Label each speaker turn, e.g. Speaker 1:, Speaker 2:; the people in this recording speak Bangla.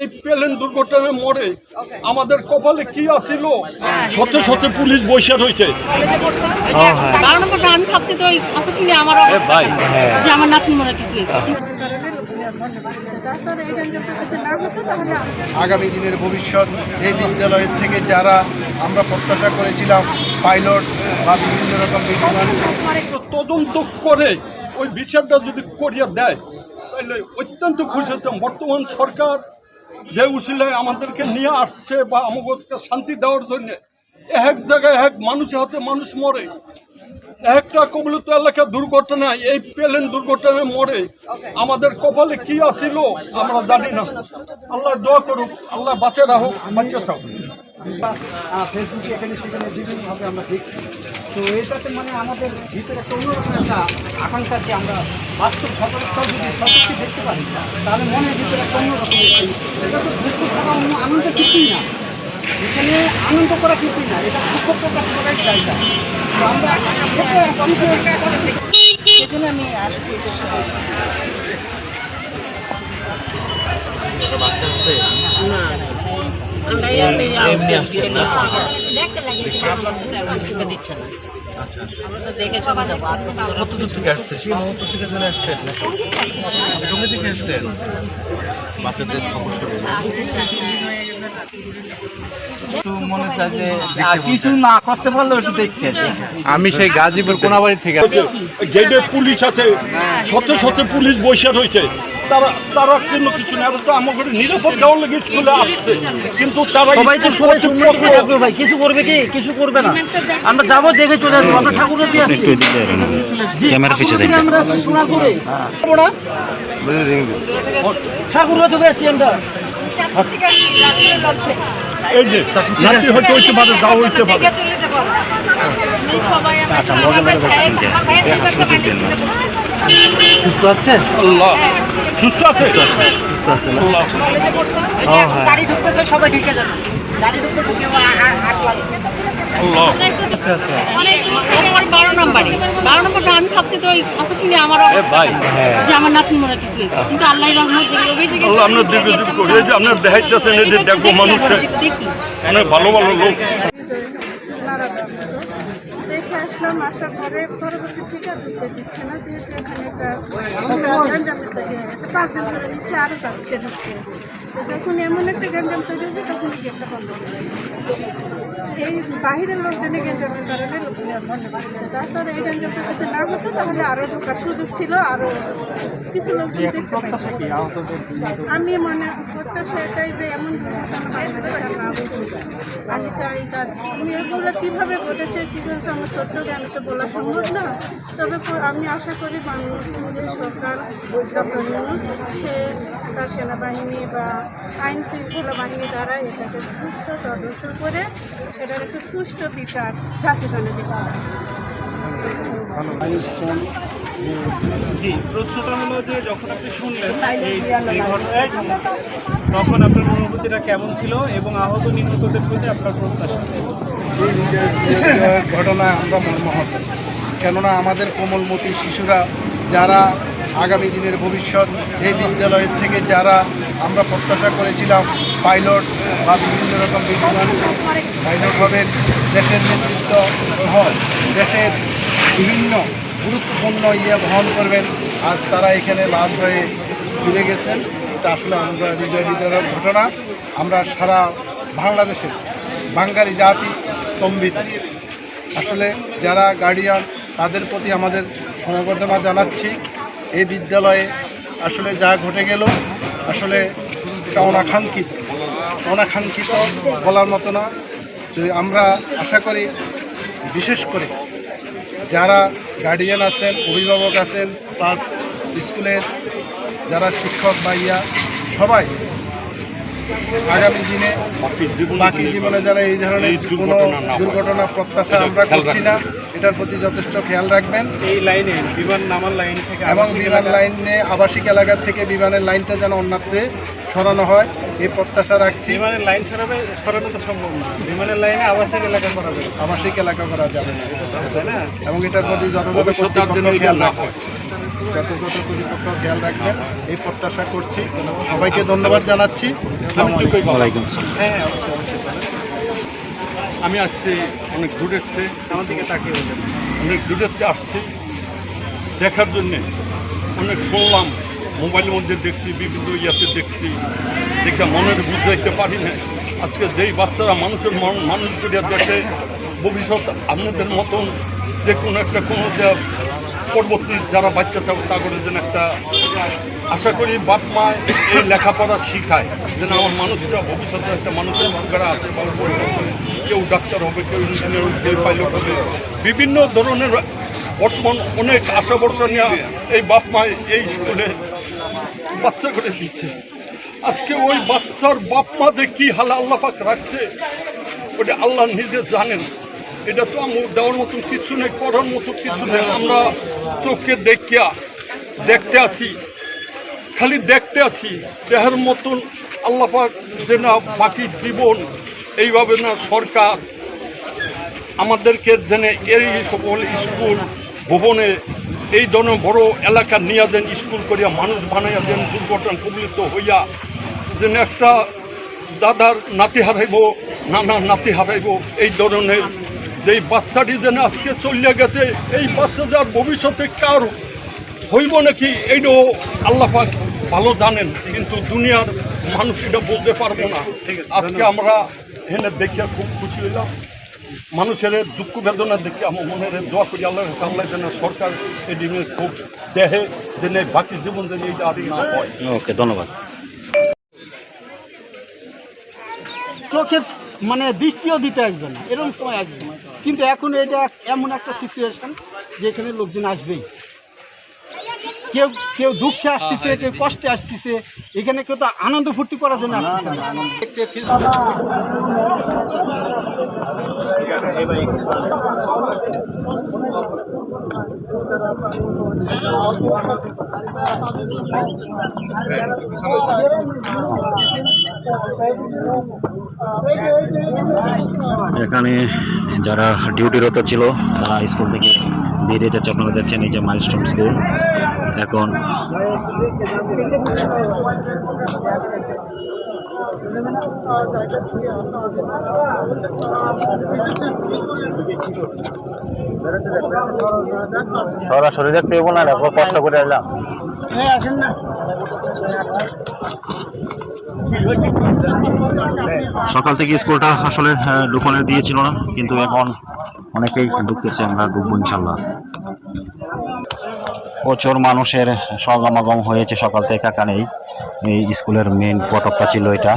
Speaker 1: এই প্লেন দুর্ঘটনায় মরে আমাদের কপালে কি আছিল? সত্যি সত্যি পুলিশ বৈশা রয়েছে।
Speaker 2: আমি ভাবছি তো কথা শুনে আমার
Speaker 1: ভাই
Speaker 2: যে আমার নাতনি মরা কিছু
Speaker 3: আগামী দিনের ভবিষ্যৎ এই বিদ্যালয়ের থেকে যারা আমরা প্রত্যাশা করেছিলাম পাইলট বা বিভিন্ন রকম
Speaker 1: তদন্ত করে ওই বিচারটা যদি করিয়া দেয় তাহলে অত্যন্ত খুশি হতাম। বর্তমান সরকার যে উসিলায় আমাদেরকে নিয়ে আসছে বা আমাদেরকে শান্তি দেওয়ার জন্য, এক জায়গায় এক মানুষের হাতে মানুষ মরে। একটা কবলিত এলাকা দুর্ঘটনা, এই প্লেন দুর্ঘটনায় মরে। আমাদের কপালে কি আছিল, আমরা জানি না। আল্লাহ দোয়া করুক, আল্লাহ বাঁচে রাখুক বাঁচে থাকুক।
Speaker 4: ফেসবুকে এখানে সেখানে বিভিন্নভাবে আমরা দেখছি। তো এটাতে মানে আমাদের ভিতরে একটা অন্যরকম একটা আকাঙ্ক্ষা যে আমরা বাস্তব ঘটনাস্থল যদি সত্যি দেখতে পারি, তাহলে মনের ভিতরে একটা অন্যরকম এটা তো দুঃখ ছাড়া অন্য আনন্দ কিছুই না। এখানে আনন্দ করা কিছুই না, এটা দুঃখ প্রকাশ করাই জায়গা। তো আমরা
Speaker 5: আমি আসছি এটা শুনে।
Speaker 6: এমনি আসছে না। কত দূর থেকে আসছে? সে মোহাম্মদপুর থেকে চলে আসছেন? টঙ্গি থেকে আসছেন? বাচ্চাদের খবর শুনে
Speaker 4: কিছু না করতে পারলেও একটু দেখতে।
Speaker 7: আমি সেই গাজীপুর কোনাবাড়ি থেকে
Speaker 1: গেটে পুলিশ আছে। সত্যি সত্যি পুলিশ বৈশা রয়েছে। তারা তারা কিছু না তো আমাকে নিরাপদ দেওয়ার লেগে স্কুলে আসছে। কিন্তু তারা
Speaker 8: সবাই তো সবাই থাকবে ভাই। কিছু করবে কি? কিছু করবে না। আমরা যাব দেখে চলে আসব। আমরা ঠাকুরের দিয়ে আসছি। ক্যামেরা পিছিয়ে যাই আমরা আসছি করে ঠাকুরের থেকে আসছি আমরা।
Speaker 1: এই যে নাতি হয়তো হইতে পারে যাও হইতে পারে।
Speaker 2: আচ্ছা
Speaker 7: সুস্থ আছে?
Speaker 1: সুস্থ আছে?
Speaker 2: গাড়ি ঢুকতেছে সবাই ঢুকে যাবে। গাড়ি ঢুকতেছে কেউ আচ্ছা আচ্ছা। আমার বারো নম্বরে। বারো নম্বরটা আমি ভাবছি তো ওই আমার
Speaker 1: ভাই।
Speaker 2: যে আমার নাতনি মরা কিছু কিন্তু আল্লাহ রহমত যেগুলো বেঁচে গেছে
Speaker 1: আল্লাহ আপনার করে যে আপনার দেখাইতেছেন যে দেখব মানুষে। অনেক ভালো ভালো লোক।
Speaker 5: দেখে আসলাম আসার পরে পরবর্তী টিকা দিতে দিচ্ছে না যেহেতু এখানে একটা গ্যাঞ্জাম তৈরি হয়ে গেছে পাঁচজন করে নিচ্ছে আরও যাচ্ছে ঢুকতে। তো যখন এমন একটা গ্যাঞ্জাম তৈরি হয়েছে তখন গেটটা বন্ধ দিয়েছে। এই বাহিরের লোকজনের গ্যাঞ্জামের কারণে লোকগুলো বন্ধ করেছে তাছাড়া এই গ্যাঞ্জামটা যদি না হতো তাহলে আরও ঢোকার সুযোগ ছিল আরও কিছু লোকজন দেখতে আমি মনে প্রত্যাশা এটাই যে এমন দুর্ঘটনা বাংলাদেশে আর না ঘটুক। আমি চাই তার এগুলো কীভাবে ঘটেছে হয়েছে আমার ছোট্ট জ্ঞান তো বলা সম্ভব না। তবে আমি আশা করি বাংলাদেশ সরকার, ডক্টর ইউনুস, সে তার সেনাবাহিনী বা আইন শৃঙ্খলা বাহিনী দ্বারা এটাকে সুস্থ তদন্ত করে, এটার একটা সুষ্ঠু বিচার জাতি জনে দিতে হবে
Speaker 9: জি, প্রশ্নটা হলো যে যখন আপনি শুনলেন তখন আপনার অনুভূতিটা কেমন ছিল এবং আহত নিহতদের প্রতি আপনার প্রত্যাশা?
Speaker 3: হৃদয়ের ঘটনায় আমরা মর্মাহত। কেননা আমাদের কোমলমতি শিশুরা, যারা আগামী দিনের ভবিষ্যৎ এই বিদ্যালয়ের থেকে যারা আমরা প্রত্যাশা করেছিলাম, পাইলট বা বিভিন্ন রকম বিজ্ঞান পাইলট হবেন, দেশের নেতৃত্ব হন, দেশের বিভিন্ন গুরুত্বপূর্ণ ইয়ে বহন করবেন, আজ তারা এখানে লাশ হয়ে ফিরে গেছেন। এটা আসলে আমরা হৃদয় হৃদয়ের ঘটনা। আমরা সারা বাংলাদেশের বাঙালি জাতি স্তম্ভিত। আসলে যারা গার্ডিয়ান তাদের প্রতি আমাদের সমবর্ধনা জানাচ্ছি। এই বিদ্যালয়ে আসলে যা ঘটে গেল, আসলে এটা অনাকাঙ্ক্ষিত। অনাকাঙ্ক্ষিত বলার মতো না। তো আমরা আশা করি, বিশেষ করে যারা গার্ডিয়ান আছেন, অভিভাবক আছেন প্লাস স্কুলের যারা শিক্ষক ভাইয়া সবাই আগামী দিনে
Speaker 1: বাকি জীবনে
Speaker 3: যারা এই ধরনের কোনো
Speaker 1: দুর্ঘটনা
Speaker 3: প্রত্যাশা আমরা করছি না। এটার প্রতি যথেষ্ট খেয়াল রাখবেন।
Speaker 9: এই লাইনে বিমান নামার লাইন থেকে
Speaker 3: এবং বিমান লাইনে আবাসিক এলাকা থেকে বিমানের লাইনটা যেন অন্যত্রে সরানো হয় এই প্রত্যাশা রাখছি।
Speaker 9: বিমানের লাইন সরাবে সরানো তো সম্ভব না। বিমানের লাইনে আবাসিক এলাকা করাবে
Speaker 3: আবাসিক এলাকা করা যাবে না। এবং এটার প্রতি যথাযথ খেয়াল রাখবে
Speaker 1: হয়।
Speaker 3: যথাযথ খেয়াল রাখবেন। এই প্রত্যাশা করছি। সবাইকে ধন্যবাদ জানাচ্ছি।
Speaker 9: হ্যাঁ বলেন।
Speaker 1: আমি আসছি অনেক দূরের থেকে
Speaker 9: আমার দিকে তাকিয়ে
Speaker 1: অনেক দূরের থেকে আসছি দেখার জন্যে। অনেক শুনলাম মোবাইলের মধ্যে দেখছি বিভিন্ন ইয়াতে দেখছি। দেখে মনের বুঝাইতে পারি না আজকে যেই বাচ্চারা মানুষের মন- মানুষ করিয়া দেখে ভবিষ্যৎ আপনাদের মতন যে কোনো একটা কোনো যে পরবর্তী যারা বাচ্চা থাকবে তাদের যেন একটা আশা করি বাপ মা এই লেখাপড়া শিখায়, যেন আমার মানুষটা ভবিষ্যতে একটা মানুষের সুগারা আছে কেউ ডাক্তার হবে, কেউ ইঞ্জিনিয়ার হবে কেউ পাইলট হবে। বিভিন্ন ধরনের বর্তমান অনেক আশা নিয়ে এই বাপ মা এই স্কুলে বাচ্চা করে দিচ্ছে। আজকে ওই বাচ্চার বাপ মা যে কী হালা আল্লাহ পাক রাখছে, ওটা আল্লাহ নিজে জানেন। এটা তো দেওয়ার মতন কিছু নেই করার মতো কিছু নেই। আমরা চোখে দেখিয়া দেখতে আছি, খালি দেখতে আছি। দেহের মতন আল্লাহ যে না বাকি জীবন, এইভাবে না সরকার আমাদেরকে যেন এই সকল স্কুল, ভবনে এই ধরনের বড় এলাকা নিয়ে দেন স্কুল করিয়া, মানুষ বানাইয়া দেন দুর্ঘটনা কবলিত হইয়া, যেন একটা দাদার নাতি হারাইব নানা নাতি হারাইব, এই ধরনের যেই বাচ্চাটি যেন আজকে চলিয়া গেছে এই বাচ্চা যার ভবিষ্যতে কার হইব নাকি এইটাও আল্লাপাক ভালো জানেন কিন্তু দুনিয়ার মানুষ এটা বলতে পারব না। আজকে আমরা এখানে দেখিয়া খুব খুশি হইলাম। মানুষের দুঃখ বেদনা দেখে আমার মনের দোয়া করি আল্লাহ আল্লাহ যেন সরকার এই দিনে খুব দেহে যেন বাকি জীবন যেন এইটা আর না হয়।
Speaker 7: ওকে ধন্যবাদ।
Speaker 4: চোখের মানে দৃষ্টিও দিতে আসবে না এরকম সময় আসবে। কিন্তু এখন এটা এমন একটা সিচুয়েশন যেখানে লোকজন আসবেই। কেউ কেউ দুঃখে আসতেছে কেউ কষ্টে আসতেছে এখানে কেউ তো আনন্দ ফুর্তি করার জন্য আসতেছে না।
Speaker 7: এখানে যারা ডিউটিরত ছিল, তারা স্কুল থেকে বেরিয়ে যাচ্ছে। আপনারা দেখছেন এই যে মাইলস্টোন স্কুল এখন সরাসরি দেখতে পাবো না কষ্ট করে এলাম সকাল থেকে স্কুলটা আসলে ঢুকনে দিয়েছিল না, কিন্তু এখন অনেকেই ঢুকতেছে, আমরা ঢুকবো ইনশাল্লাহ। প্রচুর মানুষের সমাগম হয়েছে সকাল থেকে কানেই এই স্কুলের মেন ফটকটা ছিল এটা।